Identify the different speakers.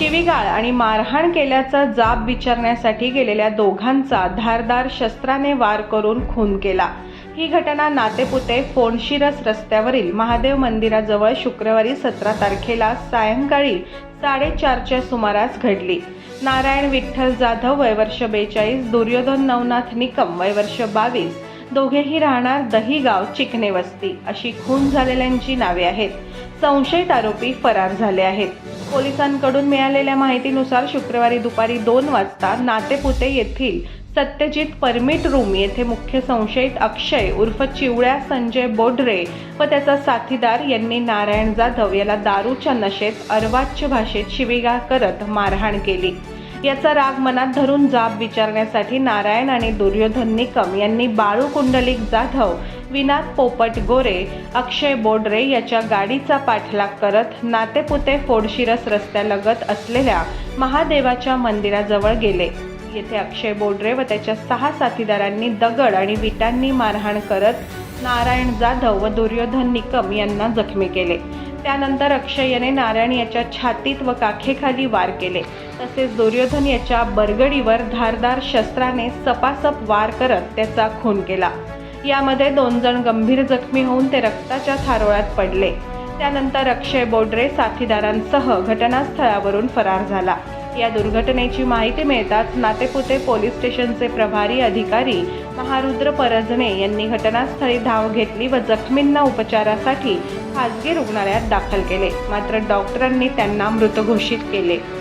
Speaker 1: शिवीगाळ आणि मारहाण केल्याचा जाब विचारण्यासाठी गेलेल्या दोघांचा धारदार शस्त्राने वार करून खून केला. ही घटना नातेपुते फोनशिरस रस्त्यावरील महादेव मंदिराजवळ शुक्रवारी सतरा तारखेला सायंकाळी साडेचारच्या सुमारास घडली. नारायण विठ्ठल जाधव वयवर्ष बेचाळीस दुर्योधन नवनाथ निकम वयवर्ष बावीस दोघेही राहणार दहीगाव चिकणे वस्ती अशी खून झालेल्यांची नावे आहेत. संशयित आरोपी फरार झाले आहेत. पोलिसांकडून मिळालेल्या माहितीनुसार शुक्रवारी दुपारी दोन वाजता नातेपुते येथील सत्यजित परमिट रूम येथे मुख्य संशयित अक्षय उर्फ चिवळ्या संजय बोडरे व त्याचा साथीदार यांनी नारायण जाधव याला दारूच्या नशेत अर्वाच्य भाषेत शिवीगाळ करत मारहाण केली. याचा राग मनात धरून जाब विचारण्यासाठी नारायण आणि दुर्योधन निकम यांनी बाळू कुंडलिक जाधव विनाथ पोपट गोरे अक्षय बोडरे याच्या गाडीचा पाठलाग करत नातेपुते फोडशिरस रस्त्यालगत असलेल्या महादेवाच्या मंदिराजवळ गेले. येथे अक्षय बोडरे व त्याच्या सहा साथीदारांनी दगड आणि विटांनी मारहाण करत नारायण जाधव व दुर्योधन निकम यांना जखमी केले. त्यानंतर अक्षयने नारायण याच्या छातीत व काखेखाली वार केले. तसेच दुर्योधन याच्या बरगडीवर धारदार शस्त्राने सपासप वार करत त्याचा खून केला. यामध्ये दोन जण गंभीर जखमी होऊन ते रक्ताच्या थारोळ्यात पडले. त्यानंतर अक्षय बोडरे साथीदारांसह घटनास्थळावरून फरार झाला. या दुर्घटनेची माहिती मिळताच नातेपुते पोलीस स्टेशनचे प्रभारी अधिकारी महारुद्र परजणे यांनी घटनास्थळी धाव घेतली व जखमींना उपचारासाठी खासगी रुग्णालयात दाखल केले. मात्र डॉक्टरांनी त्यांना मृत घोषित केले.